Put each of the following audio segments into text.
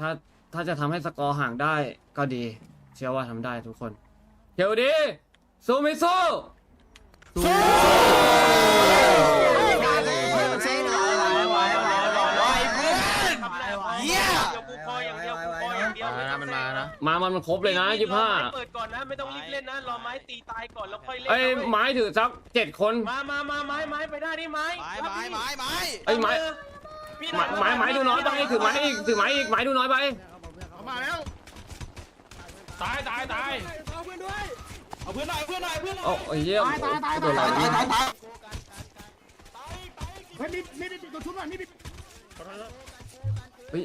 ถ้าถ้าจะทำให้สกอร์ห่างได้ก็ดี เชื่อว่าทำได้ทุกคนเดี๋ยวดีสู้ไม่สู้สู้เยี่ยกูคอยอย่างเดียวกูคอยอย่างเดียวมานะมันมานะมามันมันครบเลยนะยี่ห้าเปิดก่อนนะไม่ต้องรีบเล่นนะรอไม้ตีตายก่อนแล้วค่อยเล่นเอ้ยไม้ถือสักเจ็ดคนมามามาไม้ไม้ไปได้ดิไม้ไม้ไม้ไม้ไม้เอ้ยไม้พี่ ไม้ไม้ไม้ดูน้อยไปถือไม้อีกถือไม้อีกไม้ดูน้อยไปมาแล้วตายตายตายเอาเพื่อนหน่อยเอาเพื่อนหน่อยเพื่อนหน่อยโอ้ยเยี่ยมโดนอะไรตายตายตายเฮ้ยมีมีมีตัวชุบหน่อยมีมีเฮ้ย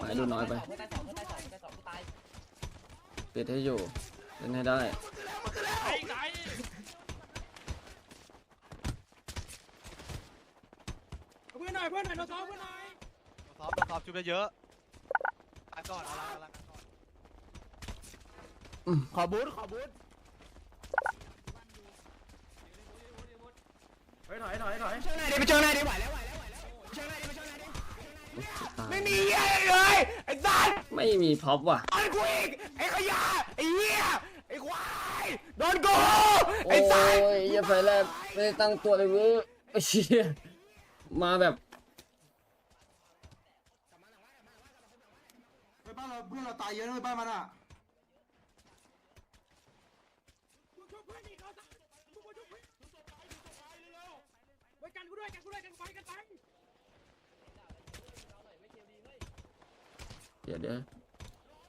ไม้ดูน้อยไปปิดให้อยู่เล่นให้ได้ ตายตาย เพื่อนหน่อยเพื่อนหน่อยเราซ้อมเพื่อนหน่อยสอบสอบชุบเยอะอันก่อนเอาละเอาละก่อนขอบูทขอบูทไปเจอไหนดิไหวแล้วไหวแล้วไหวแล้วตายไม่มีอะไรเลยไอ้สัตว์ไม่มีพ็อปว่ะไอ้กูอีกไอ้ขยะไอ้เหี้ยไอ้ควายโดนกูโอ้ไอ้สัตว์ยอย่าไปแลบไม่ได้ตั้งตัวเลยเว้ยไอ้เชี่ยมาแบบ เฮ้ยบ้านเราเพื่อนเราตายเยอะนะเว้ยบ้านมันอะเดี๋ยวเดี๋ยว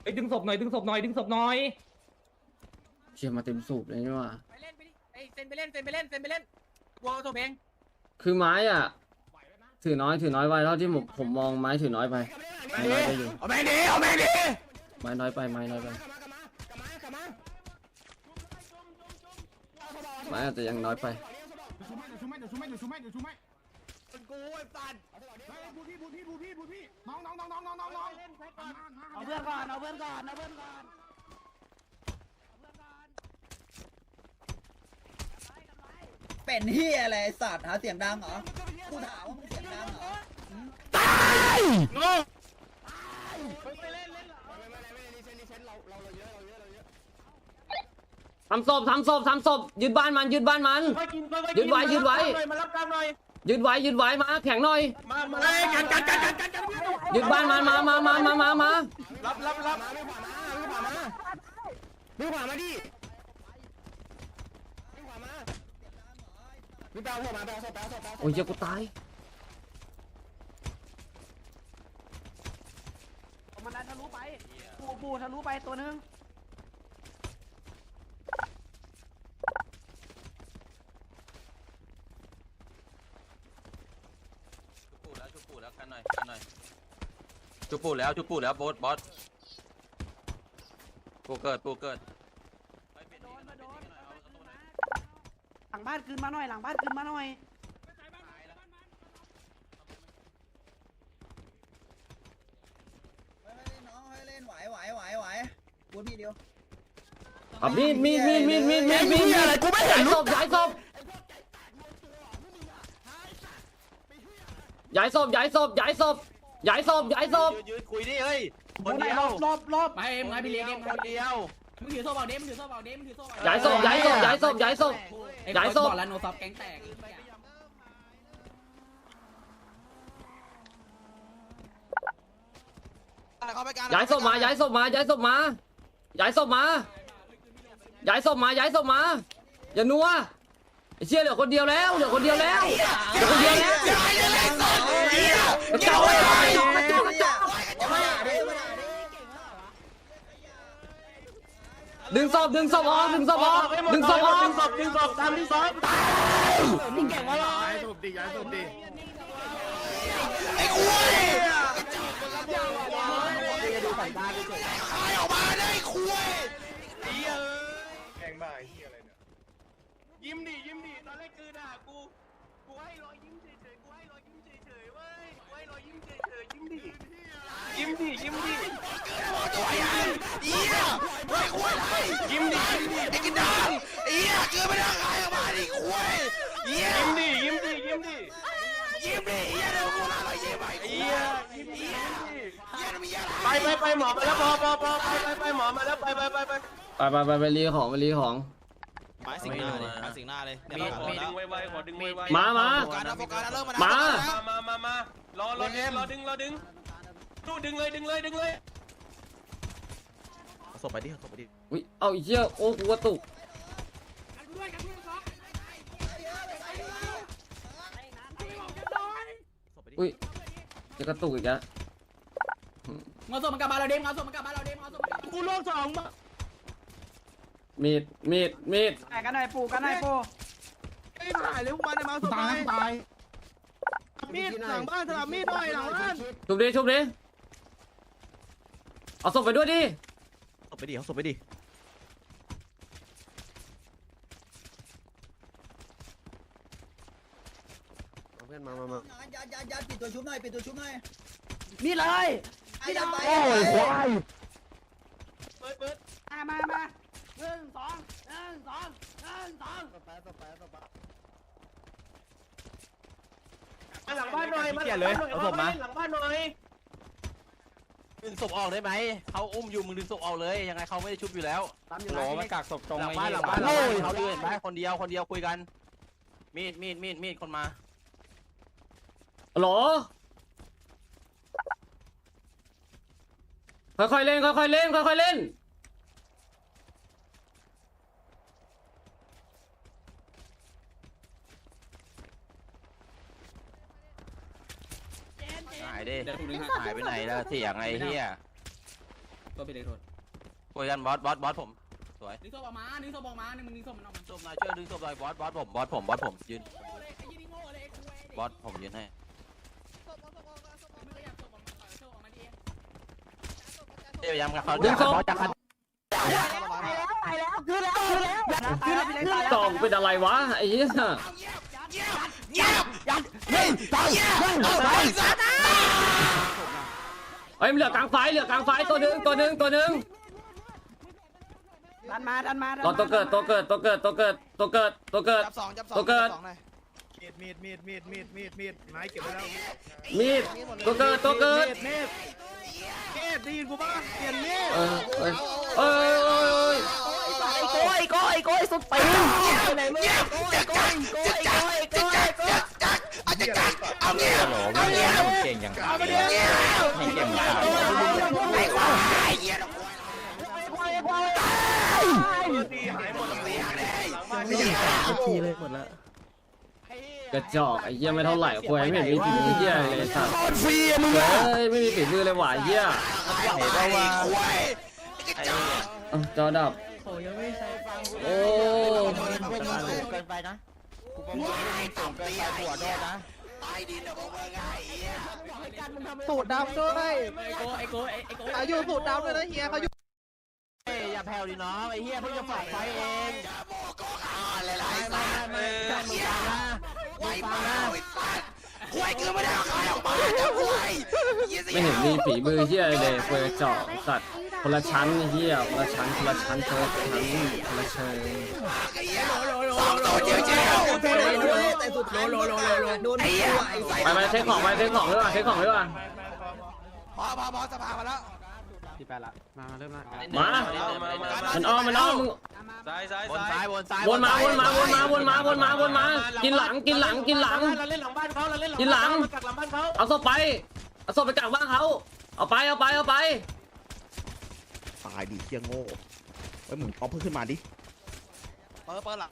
ไอ้ดึงศพหน่อยดึงศพหน่อยดึงศพหน่อยเชี่ยมาเต็มสูบเลยนี่หว่าไปเล่นไปดิไอ้เซนไปเล่นเซนไปเล่นเซนไปเล่นกลัวตัวเองคือไม้อะ ถือน้อยถือน้อยไปเท่าที่ผมผมมองไม้ถือน้อยไปไม้น้อยไปอยู่เอาแม่งดิเอาแม่งดิไม้น้อยไปไม้น้อยไปไม้อาจจะยังน้อยไปเดี๋ยวชุบให้เดี๋ยวชุบให้เดี๋ยวชุบให้เดี๋ยวชุบให้เดี๋ยวชุบให้กูไอ้สัตว์เฮ้ยบูพี่บูพี่บูพี่บูพี่น้องน้องน้องน้องน้องน้องน้องเอาเพื่อนก่อนเอาเพื่อนก่อนเอาเพื่อนก่อน เป็นเฮียอะไรไอ้สัตว์หาเสียงดังเหรอกูถามว่ามึงเสียงดังเหรอตายโง่ทำศพทำศพทำศพยึดบ้านมันยึดบ้านมันค่อยกินค่อยๆยึดไว้ยึดไว้ มารับกลางหน่อยยึดไว้ยึดไว้มาแข็งหน่อย มามาเฮ้ยกันกันกันกันกันกันยึดบ้านมันมามามามามามารับรับรับวิ่งขวามาดิวิ่งขวามา วิ่งแปลหัวมาแปลศพแปลศพแปลศพโอ้ยเหี้ยกูตายมันดันทะลุไปปูปูทะลุไปตัวนึงจุบปูแล้วจุบปูแล้วกันหน่อยกันหน่อยจุบปูแล้วจุบปูแล้วบอสบอสปูเกิดปูเกิด ลังบ้านคืนมาหน่อยหลังบ้านคืนมาหน่อยเฮ้ยน้องเฮ้ยเล่นไหวไหวไหวไหวกูพี่เดียวอะมีดมีดมีดมีดมีดมีดมีดเหี้ยอะไรกูไม่เห็ย้านยลูศกพย้ายศพย้ายศพย้ายศพย้ายศพย้ายศพย้ายศพยืนยืนคุยดิเฮ้ยคนเดียวรอบรอบไปเอ็มไงพี่เลี้ยงเอ็มคนเดียวมึง ถือโซ่เบาเด้มึงถือโซ่เบาเด้มึงถือโซ่ย้ายศพย้ายศพย้ายศพย้ายศพย้ายศพบอกแล้วโนซับแก๊งแตกเข้าไปกันย้ายศพมาย้ายศพมาย้ายศพมาย้ายศพมาย้ายศพมาย้ายศพมาอย่านัวไอ้เชี่ยเหลือคนเดียวแล้วเหลือคนเดียวแล้วเหลือคนเดียวแล้วกระจอกกระจอกกระจอกกระจอกกระจอก ดึงศพดึงศพออกดึงศพออกดึงศพออกดึงศพดึงศพตามที่ซ้อมถูกดีย้ายถูกดีไอ้คุยขายออกมาได้คุยดีเลยแข่งบ้าไอ้เหี้ยอะไรเนี่ยยิ้มดิยิ้มดิตอนแรกคือด่ากูกูให้รอยยิ้มเฉยๆกูให้รอยยิ้มเฉยๆเว้ยกูให้รอยยิ้มเฉยๆยิ้มดิยิ้มดิยิ้มดิ ตัวใหญ่เหี้ยไอ้คุยไรยิ้มดิยิ้มดิไอ้กินดังเหี้ยเกินไม่ได้ขายออกมาดิคุยเหี้ยยิ้มดิยิ้มดิยิ้มดิยิ้มดิเหี้ยเดี๋ยวกูน่ารักไปเอี้ยยิ้มดิเอี้ยเอี้ยไปไปไปหมอมาแล้วพอพอพอไปไปไปหมอมาแล้วไปไปไปไปไปไปไปไปรีของไปรีของหมายสิงหน้าเลยหมายสิงหน้าเลยเนี่ยมีเรามีแล้ดึวงไวๆขอดึงไวไวมามา โฟกัสนะโฟกัสนะเริ่มมามา มามามารอรอดึงรอดึงรอดึงดูดึงเลยดึงเลยดึงเลย ศพไปดิศพไปดิอุ้ยเอาไอ้เหี้ยโอ้กูกระตุกอุ้ยจะกระตุกอีกแล้วเงาส่งมันกลับมาเราเด้งเงาส่งมันกลับมาเราเด้งเงาส่งมันกลับมากูล่วงสองมามีดมีดมีดแตกกันหน่อยปูกันหน่อยปูไอ้ถ่ายเลยพวกมันมาสตายบายตายมีดหลังบ้านสลับมีดหน่อยหลังบ้านชุบดิชุบดิเอาศพไปด้วยดิ ศพไปดิเขาศพไปดิยัดยัดยัดปิดตัวชุบหน่อยปิดตัวชุบหน่อยนี่เลยไอ้ยัดไปเปิดเปิดมามามาหนึ่งสองหนึ่งสองหนึ่งสองมาหลังบ้านหน่อยมาหลังบ้านหน่อยเอามาหลังบ้านหน่อย ดึงศพออกได้ไหมเขาอุ้มอยู่มึงดึงศพออกเลย ยังไงเขาไม่ได้ชุบอยู่แล้วหลอมากักศพตรงหลังไอ้บ้านนี่หลังบ้านหลังบ้านเขายืนไปคนเดียวคนเดียวคุยกัน มีดมีดมีดมีดคนมา ฮัลโหลค่อยๆเล่นค่อยๆเล่นค่อยๆเล่น หายดิหายไปไหนแล้วเสียงไอ้เหี้ยตัวไปเลยโทษคุยกันบอสบอสบอสผมสวยนึกศพออกมานึกศพออกมาเนี่ยมึงนึกศพมันออกมาศพหน่อยช่วยดึงศพหน่อยบอสบอสผมบอสผมบอสผมยืนโง่เลยไอ้ยี่นี่โง่เลยไอ้คุยบอสผมยืนให้มึงก็อยากศพออกมาศพออกมาดิเดี๋ยวยังกับเขาดึงศพบอสจะคัดสองเป็นอะไรวะไอ้เหี้ย เฮ้ยมันเหลือกลางไฟเหลือกลางไฟตัวหนึงตัวหนึงตัวหนึงดันมาดันมาดันรอมาตัวเกิดตัวเกิดตัวเกิดตัวเกิดตัวเกิดตัวเกิด จับสองจับสองตัวเกิด จับสองหน่อยมีดมีดมีดมีดมีดมีดไม้เก็บไว้แล้วมีดตัวเกิดตัวเกิดมีดมีดได้ยินกูป่ะเปลี่ยนมีดเออเอยเอยเอยเอยโก้ยโก้ยโก้ยสุดตีนไปไหนมึงโก้ยโก้ยโก้ยโก้ยโก้ยโก้ย เอาเงี้ยเอาเงี้ยเก่งยังไม่เก่งยังตีหายหมดเลยหลังบ้านนี่กระจอกไอ้เหี้ยไม่เท่าไหร่ควายไม่เห็นมีฝีมือเหี้ยอะไรเลยสัตว์เฮ้ยไม่มีฝีมือเลยหว่าเหี้ยเห็นว่าว่าเอ้าจอดับโอ้เกินไปนะ ส่งเกินไปหัวโดนนะสูตรดำด้วยไอ้โก้ไอ้โก้ไอ้โก้อายุสูตรดำด้วยนะเฮียเขาอยู่เฮ้ยอย่าแผ่วดิน้องไอ้เหี้ยเพิ่งจะฝากไฟเองไม่ไม่ไม่ไม่มึงฟังนะมึงฟังนะไม่เห็นมีฝีมื อเหี้ยอะไรเลยควายกระจอกสัตว์คนละชั้นไอ้เหี้ยคนละชั้นคนละชั้นคนละชั้นคนละเชิงแต่สุดท้ายโดนโดนไอ้ไปไปเช็คของไปเช็คของด้วยว่ะเช็คของด้วยว่ะพอพอพอสภามาแล้ว มามันอ้อมมันอ้อมมึงซ้ายซ้ายวนซ้าซ้ายยวนซ้ายวนมาวนมาวนมาวนมาวนมาวนมา กินหลังกินหลังกินหลังเราเล่นหลังบ้านเขาเราเล่นหลังกินหลังมากักหลังบ้านเขาเอาศพไปเอาศพไปกักบ้านเขาเอาไปเอาไปเอาไปตายดิเฮียโง่ไอ้ยหมุนเอาเพิ่งขึ้นมาดิเปิดเปิดหลัง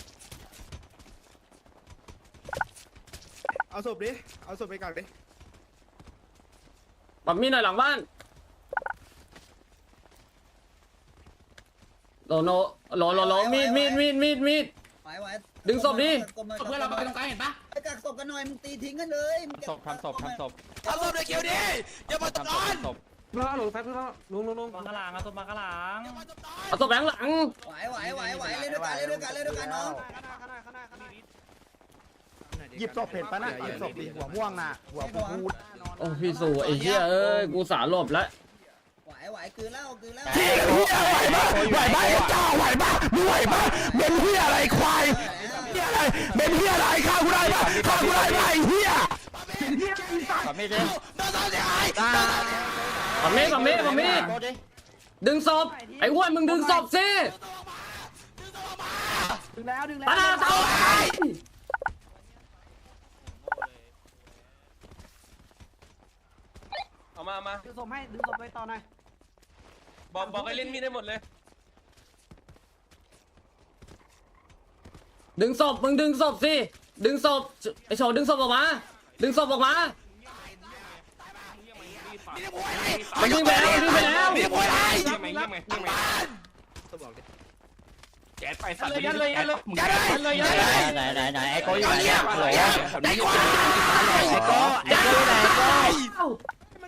เอาศพดิเอาศพไปกักดิปับมีดหน่อยหลังบ้าน โลโนโลโลโลมีดมีดมีดมีดมีด ไหวไหวเพื่อนเราไปตรงกลางเห็นปะไปกักศพกันหน่อยมึงตีทิ้งกันเลยมึงศพทำศพทำศพเอาศพเลยเขียวดิอย่ามาตบนอนศพเอาศพไปข้างหลังไหวไหวไหวไหวเล่นด้วยกันเล่นด้วยกันเล่นด้วยกันน้องหยิบศพเห็นปะน่ะหยิบศพดิหัวม่วงน่ะหัวพูดโอ้พี่สู่ไอ้เหี้ยเอ้ยกูสาหลบแล้ว ไหวไหวคือเล่าคือเล่าไหวปะไอ้เจ้าไหวปะมึงไหวปะเป็นเฮียอะไรควายเฮียอะไรเป็นเฮียอะไรฆ่ากูได้ปะฆ่ากูได้ปะไอ้เฮียขอมีดดิฝั่งนี้ฝั่งนี้ฝั่งนี้โทษดิดึงศพไอ้อ้วนมึงดึงศพสิดึงแล้วดึงแล้วตาตาเอามาเอามาดึงศพให้ดึงศพไปต่อหน่อย บอกบอกให้เล่นมีดได้หมดเลย ดึงศพมึงดึงศพสิ ดึงศพไอ้โฉดึงศพออกมา ดึงศพออกมา มันยิงไปแล้วมันยิงไปแล้วนี่พูดอะไรเยี่ยมไหมเยี่ยมไหมเยี่ยมไหมแกไปสัตว์ยันเลยยันเลยมึงยันเลยยันเลย ไหนไหนไหนไอ้โก้อยู่ไหนเนี่ยฮัลโหลไอ้ควายไอ้โก้ไอ้โก้อยู่ไหนไอ้โก้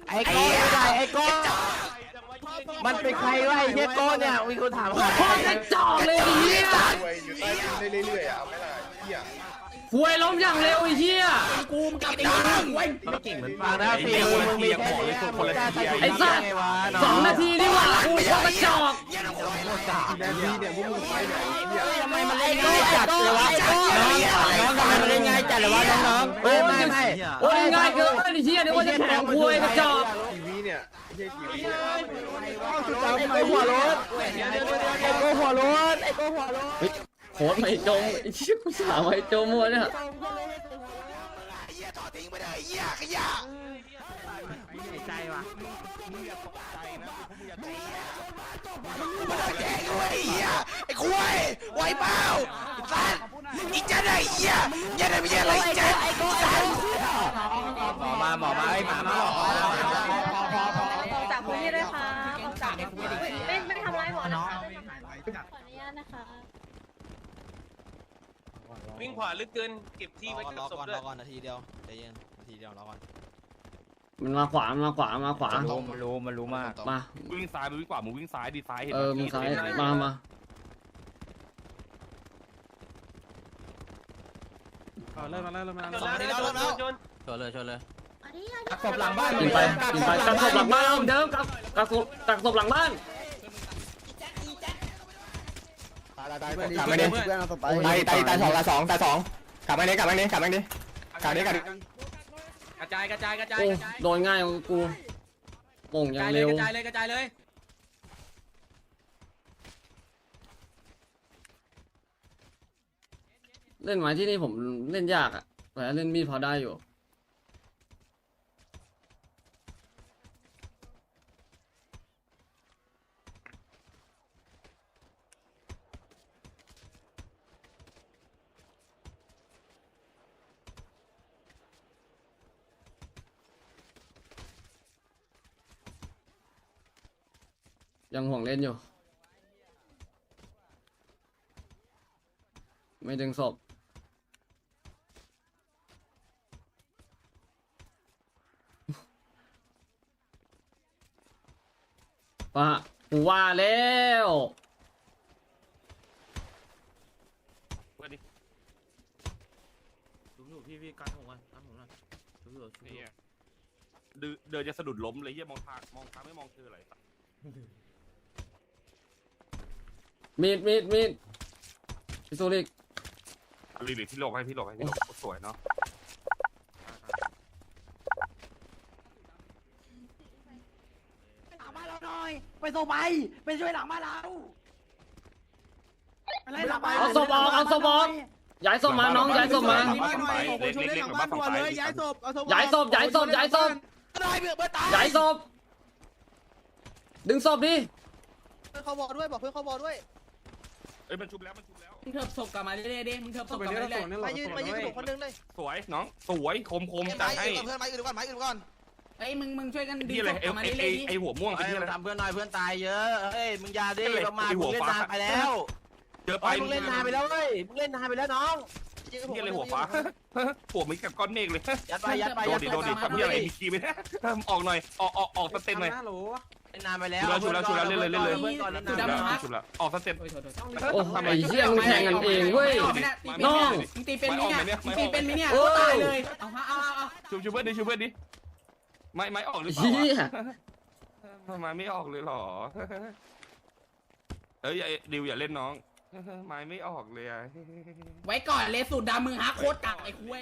ไอ้โก้อยู่ไหนไอ้โก้ มันเป็นใครวะไอ้เหี้ยโก้เนี่ยมีคนถามหาโคตรกระจอกเลยไอ้เหี้ยอยู่ใต้ดินได้เรื่อยๆอะเอาไหมล่ะเหี้ยหวยล้มอย่างเร็วไอ้เหี้ยกูมกับไอ้มึงเว้ยฟังนะสี่มือมึงมีแค่นี้คนละทีไอ้สัตว์สองนาทีนี่หว่ากูโคตรกระจอกทำไมมันเล่นง่ายจัดเลยวะน้องน้องทำไมมันเล่นง่ายจัดเลยวะน้องน้องไม่ไม่ไม่โอ้ยง่ายเกินไอ้เหี้ยนึกว่าจะแข่งหวยกระจอกทีวี เนี่ยไอ้โก้หัวรถไอ้โกหัวรถไอ้โก้หัวรถโคตรไม่จมไอ้เหี้ยกูสาวไม่จมหมดเนี่ยไปเลยเหี้ยขยะใจว่ะแดงด้วยเหี้ยไอ้ควายไวเปล่าสัตว์อีจันไอ้เหี้ยยันไอ้ไม่ใช่อะไรจันไอ้โก้สัตว์หมอมาหมอมาไอ้หมามาจากพื้นที่ด้วยค่ะออกจากไม่ไม่ทำร้ายหมอนะคะขออนุญาตนะคะ วิ่งขวาลึกเกินเก็บที่ไว้กับศพด้วยนาทีเดียวใจเย็นนาทีเดียวรอก่อนมันมาขวามันมาขวามาขวารู้มันรู้มันรู้มาก มาวิ่งซ้ายมึงวิ่งขวามึงวิ่งซ้ายดีซ้ายเห็นเออมึงซ้ายมามาชนแล้วชนชนชนชนเลยชนเลยขออนุญาตศพหลังบ้านกินไปกินไปกักศพหลังบ้านเอาเหมือนเดิมกักกักศพกักศพหลังบ้าน กลับมาดิตายตายตายสองตายสองตายสองกลับมาดิกลับมาดิกลับมาดิกลับมาดิกลับมาดิกระจายกระจายกระจายโอ้กระจายโดนง่ายกว่ากูโป่งอย่างเร็วกระจายเลยกระจายเลยเล่นไม้ที่นี่ผมเล่นยากอะแต่เล่นมีดพอได้อยู่ ยังห่วงเล่นอยู่ ไม่ดึงศพปะกูว่าแล้วเพื่อนดิดูอยู่พี่พี่กันผมกันกันผมกันดูอยู่ไอ้เหี้ยเดินเดินจะสะดุดล้มเลยเหี้ยมองทางมองทางไม่มองเธอเลย มีดมีดมีดพี่สุริกเอาลีหรือพี่หลบให้พี่หลบให้พี่หลบสวยเนาะหลังบ้านเราหน่อย ไปส่งไปไปช่วยหลังบ้านเราอะไรหลังบ้านเอาศพออกเอาศพออกย้ายศพมาน้องย้ายศพมาหลังบ้านฝั่งซ้ายเล็กเล็กเล็กหลังบ้านฝั่งซ้ายย้ายศพเอาศพย้ายศพย้ายศพย้ายศพตายเพื่อนเพื่อนตายย้ายศพดึงศพดิเพื่อนเขาบอกด้วยบอกเพื่อนเขาบอกด้วย เอ้ยมันชุบแล้วมันชุบแล้ว มึงเถิบศพกลับมาเรื่อยๆดิมึงเถิบศพกลับมาเรื่อยมายืนมายืนกระดูกคนนึงเลยสวยน้องสวยคมคมไม้จัดให้อื่นก่อนเพื่อนไม้อื่นก่อนไม้อื่นก่อนๆเฮ้ยมึงมึงช่วยกันดึงที่อะไรศพกไอ้ลับมาไอ้เรื่ไอ้อยๆดิไอ้หัวม่วงไอ้ไอ้ที่อะไรทำเพื่อนหน่อยเพื่อนตายเยอะเฮ้ยมึงยาดิไอ้ลงมาไอ้หัมึวงเล่นฟ้านานไปแล้วเจอไปไปมึงเล่นนานไปแล้วเว้ยมึงเล่นนานไปแล้วน้องยืนกระดูกที่อะไรหัวฟ้าหัวมีกับก้อนเมฆเลยยัดไปยัดไปโดยันดดิไปโดนดิทำที่อะไรมีกีไหมออกหน่อยออกออกออกสเต็ปหน่อยเล่ นนานไปแล้วชูแล้วชูแล้วชูแล้วเล่นเลยเล่นเลยเพื่อนก่อนเล่นชุบนานแล้วไปแล้วชุบแล้วออกสเต็ปโอ้ยโทษโทษโอ้ไอ้เหี้ยมึงแข่งกันเองเว้ยน้องมึงตีเป็นไหมเนี่ยมึงตีเป็นไหมเนี่ยโอ้ยตายเลยเอาฮะเอาเอาเอาชูชูเพื่อนดิชูเพื่อนดิไม่ไม่ออกหรือเปเหี้ล่ายทำไมไม่ออกเลยหรอเอ้ยดิวอย่าเล่นน้องไม้ไม่ออกเลยอะไว้ก่อนเลยสูตรดำมึงฮะโคตรกักไอ้คุย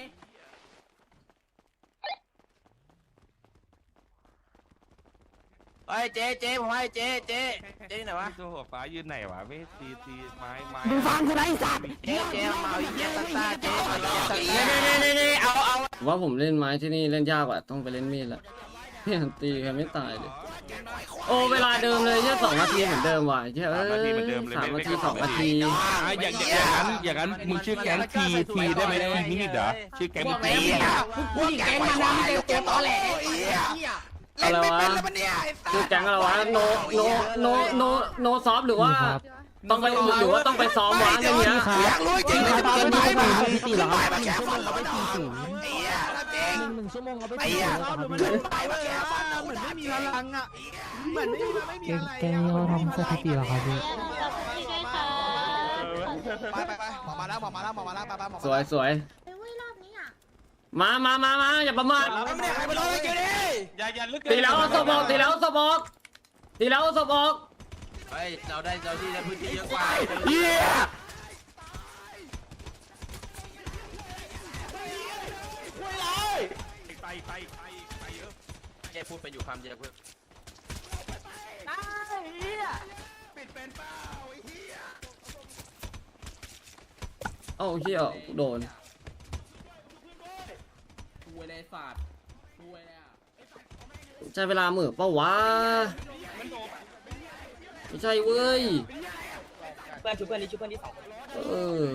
เฮ้ยเจ๊เจ๊ผมให้เจ๊เจ๊เจ๊ที่ไหนวะ ตัวหัวฟ้ายืนไหนวะไม่ตีตีไม้ไม้มึงฟังกูนะไอ้สัตว์เจ๊เจ๊มาเอาอีเจ๊ตาตาเจ๊เอาอีเจ๊ตานี่นี่นี่เอาเอาผมว่าผมเล่นไม้ที่นี่เล่นยากกว่าต้องไปเล่นมีดละเนี่ยตีใครไม่ตายเลย โอ้เวลาเดิมเลยแค่สองนาทีเหมือนเดิมว่ะแค่เอ้สามนาทียเหมือนเดิมเลยสามไม่นาทีไม่สองนาทีอะอย่างอย่างนั้นอย่างนั้นมึงชื่อแก๊งทีทีได้ไหมทีมินิเหรอชื่อแก๊งทีผู้หญิงแก๊งมันนะมีแต่ตัวตอแหลไอ้เหี้ยอะไรวะเล่นไม่เป็นแล้วมันเนี่ยไอ้สัสคือแก๊งอะไรวะโนโนโนโนโนซอฟหรือว่าต้องไปหรือว่าต้องไปซ้อมวะอย่างเงี้ยอยากรู้จริงเลยจะเป็นไปมาขึ้นไปมาแค่ฟันเราไม่ได้ไอ้เหี้ยจริงหนึ่งชั่วโมงเอาไปไอ้เหี้ยขึ้นไปมาแค่ฟันเราไม่ได้มีพลังอะเหมือนไม่มีไม่มีอะไรแกนี่เขาทำสถิติเหรอครับพี่ขอบคุณด้วยค่ะไปไปไปหมอมาแล้วหมอมาแล้วหมอมาแล้วไปไปหมอสวยสวย ไปเว้ยรอบนี้อะ มามามามาอย่าประมาทไม่ได้ใครไปรอเลยเกี่ยวดิอย่าอย่าลึกตีแล้วเอาศพออกตีแล้วเอาศพออกตีแล้วเอาศพออกเฮ้ยเราได้เราที่ได้พื้นที่เยอะกว่าเหี้ยไปไปไปไปเยอะเจ๊พูดไปอยู่คำเดียวเพื่อนเอ้าเฮียกูโดนคุย เลยศาสตร์คุยเลยอะใช้เวลาเหมือเปล่าวะไม่ใช่เว้ย เพื่อนชุบเพื่อนนี่ชุบเพื่อนที่สองเออ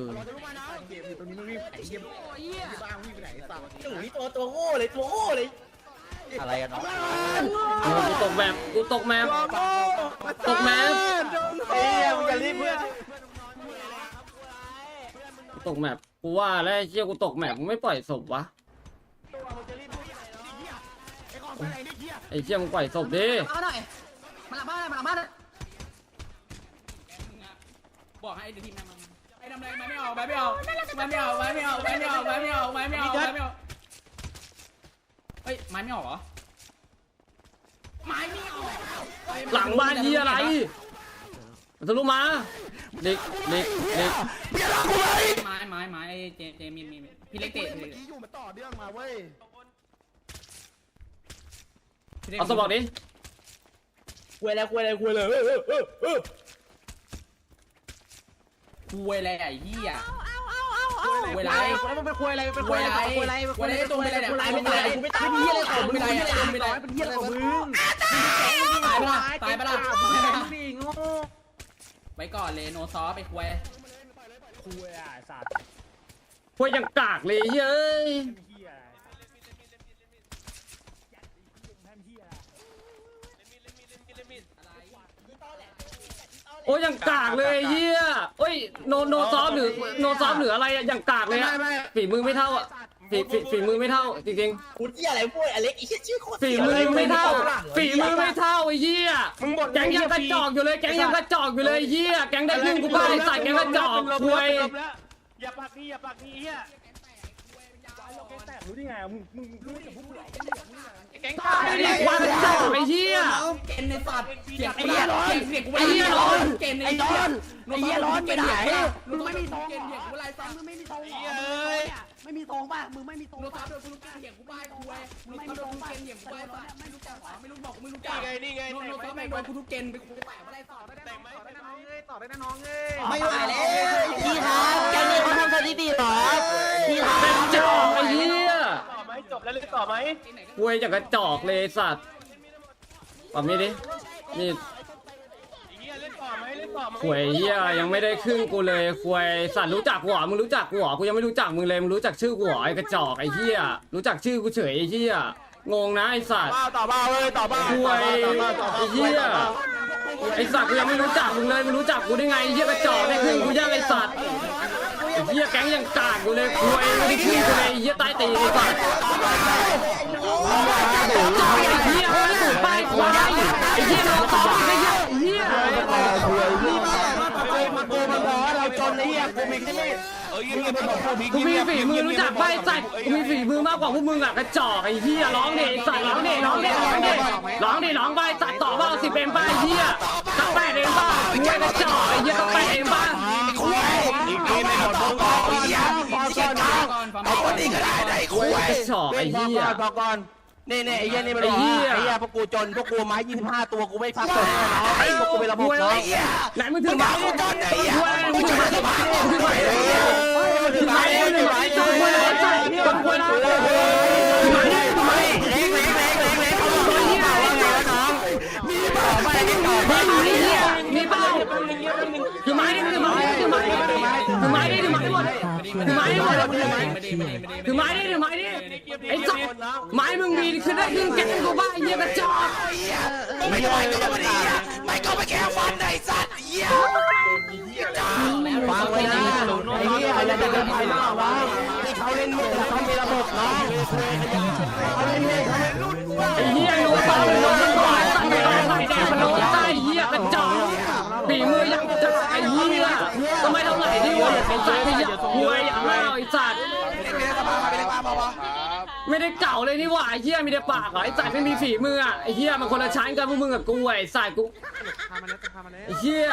ตู่นี่ตัวตัวโง่เลยตัวโง่เลย อะไรกันเนาะเออกูตกแบบกูตกแมปตกแมปเฮ้ยมึงอย่ารีบเพื่อนกูตกแมปกูว่าแล้วไอ้เชี่ยกูตกแมปมึงไม่ปล่อยศพวะ ไอ้เชี่ยมึงปล่อยศพดิมาหน่อยมาหลังบ้านมาหลังบ้านบอกให้ไอ้ทีมนำไอ้ทำอะไรไม่ออกไม่ออกไม่ออกไม่ออกไม่ออกไม่ออกไม่ออกไม่ออกไม่ออกเฮ้ยไม้ไม่ออกเหรอไม้ไม่ออกหลังบ้านยี่อะไรมันทะลุมาเด็กเด็กเด็กไม้ไม้ไม้เจเจมีมีพี่เล็กเตะเมื่อกี้อยู่มาต่อเรื่องมาเว้ย เอาศพออกดิคุยแล้วคุยแล้วคุยเลยคุยอะไรไอ้เหี้ยคุยอะไรแล้วมึงไปคุยอะไรไปคุคุยยอะอะไรไรคุยอะไรคุยอะไรตรงไปเลยเนี่ยตายไม่ตายไม่ตายไม่เหี้ยอะไรของมึงตายไม่ตายไม่ตายเป็นเหี้ยอะไรของมึงตายปะล่ะตายปะล่ะไปก่อนเลยโนซอไปคุยพวกยังกากเลยเย้ โอ้ยยังกากเลยเฮียโอ้ยโนโนซอฟหรือโนซอฟหรืออะไรอะยังกากเลยอะฝีมือไม่เท่าอะฝีฝีฝีมือไม่เท่าจริงพูดเหี้ยอะไรพูดอเล็กไอ้เหี้ยชื่อโคตรๆฝีมือไม่เท่าฝีมือไม่เท่าไอ้เหี้ยแก๊งยังกระจอกอยู่เลยแก๊งยังกระจอกอยู่เลยไอ้เหี้ยแก๊งได้พึ่งกูไปใส่แก๊งกระจอกคุยอย่าปากดีอย่าปากดีเฮียวางกระจ อกไอ้เหี้ยเกณฑ์ในสัตว์เสียงไอ้เหี้ยร้อนเสียงกูไอ้เหี้ยร้อนเกณฑ์ในไอ้ร้อนไอ้เหี้ยร้อนไปไหนมึงไม่มีทองเกณฑ์เหี้ยกูไรซ้ำมึงไม่มีทองเอ้ยไม่มีทองป่ะมึงไม่มีทองโนซอโดนกูรู้เกณฑ์เหี้ยกูบ้ากูเว้ยโนซอโดนกูเกณฑ์เหี้ยกูบ้าสัตว์ไม่รู้จักหรอไม่รู้บอกกูไม่รู้จันี่กไงนี่ไงโนแต่งโนไหมซอแต่งไหมแม่งโดนกูทุกเกณฑ์ไปคุยไปไม่ได้ต่อไม่ได้แต่งไหมแต่งไหมไม่ไหวแล้วพี่ครับแกนี่เขาทำสถิติเหรอพี่ครักระบจอกไอ้เหี้ยต่อไหมจบ แล้วเล่นต่อไหมคุยจากกระจอกเลยไอ้สัตว์ปั๊มนี่ดินี่เฮียเล่นต่อไหมเล่นต่อไหมขวยเหี้ยยังไม่ได้ครึ่งกูเลยขวยสัตว์รู้จักกูเหรอมึงรู้จักกูเหรอกูยังไม่รู้จักมึงเลยมึงรู้จักชื่อกูเหรอไอ้กระจอกไอ้เหี้ยรู้จักชื่อกูเฉยไอ้เหี้ยงงนะไอ้สัตว์ต่อบ้าเว้ยต่อบ้าขวยไอ้เหี้ย ไอ้สัตว์กูยังไม่รู้จักมึงเลยมึงรู้จักกูได้ไงไอ้เหี้ยกระจอกได้ครึ่งกูยังไอ้สัตว์ไอ้ เหี้ยแก๊งยังกากอยู่เลยขวยไม่ได้ครึ่งกูเลยเหี้ยใต้ตีนไอ้สัตว์จอกไอ้เหี้ยไม่ถูกป้ายควายไอ้เหี้ยเราตอบไอ้เหี้ยไอ้เหี้ยมาโกมาขอเราจนไอ้เหี้ยกูมีแค่นี้เฮียบๆบอกพวกนี้กูมีฝีมือรู้จักป้ายสัตว์กูมีฝีมือมากกว่าพวกมึงอะกระจอกไอ้เหี้ยร้องดิสัตว์ร้องดิร้องดิร้องดิร้องดิร้องป้ายสัตว์ต่อบ้าสิบเอ็มป้ายเหี้ยตั้งแปดเองบ้ากูไอ้กระจอกไอ้เหี้ยตั้งแปดเองบ้า คุยกระจอกไอ้เหี้ยพอก่อนพอก่อนนี่น่ไอ้เหี้ยนี่มันบอกว่าไอ้เหี้ยพวกกูจนพวกกูไม้ยี่สิบห้าตัวกูไม่พักตัวเนาะพวกกูเป็นระบบเนาะไหนมึงถึงบอกกูนไอ้เหี้ยกูจนสบาย ถือไม้ดิถือไม้ดิไอ้สัสไม้มึงมีคือได้ครึ่งแกงกูบ้าไอ้เหี้ยกระจอกไม่ไหวก็ไม่ดีอะไม่ก็ไปแค่ฟันไอ้สัตว์เหี้ยฟังไว้นะไอ้เหี้ยอย่าจะเดินไปนอกน้องที่เขาเล่นมุกแต่เขามีระบบน้องเขาเล่นมุกเขาเล่นมุกไอ้เหี้ยรู้ตอนมันโดนมันก่อนสั่งไปก่อนใส่แดงมันโดนใส่ไอ้เหี้ยกระจอกฝีมือยังจะไอ้เหี้ยก็ไม่เท่าไหร่ที่ว่าไอ้สัตว์ขยะหวยอย่างห้าวไอ้สัตว์ไม่ได้มาไม่ได้มาบอกว่าไม่ได้เก่าเลยนี่หว่าไอ้เหี้ยมีแต่ปากเหรอไอ้สัตว์ไม่มีฝีมืออะไอ้เหี้ยมันคนละชั้นกันพวกมึงกับกูไอ้สัตว์กูไอ้เหี้ย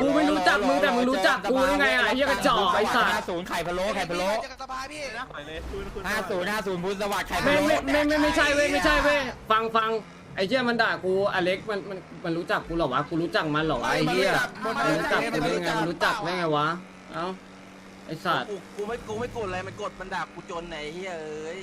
กูไม่รู้จักมึงแต่มึงรู้จักกูยังไงอะไอ้เหี้ยกระจอกไอ้สัตว์ห้าศูนย์ไข่พะโล้ไข่พะโล้จะกับสภาพี่ห้าศูนย์ห้าศูนย์พุทธสวัสดิ์ไข่พะไม่โล้ไม่ไม่ไม่ไม่ใช่เว้ยไม่ใช่เว้ยฟังฟังไอ้เหี้ยมันด่ากูอเล็กมันมันมันรู้จักกูเหรอวะกูรู้จักมันเหรอวะไอ้เหี้ยมันรู้จักกูได้ไงมันรู้จักได้ไงวะเอ้าไอ้สัตว์กูกูไม่กูไม่กดอะไรมันกดมันด่ากูจนไหนเฮ้ยเอ้ย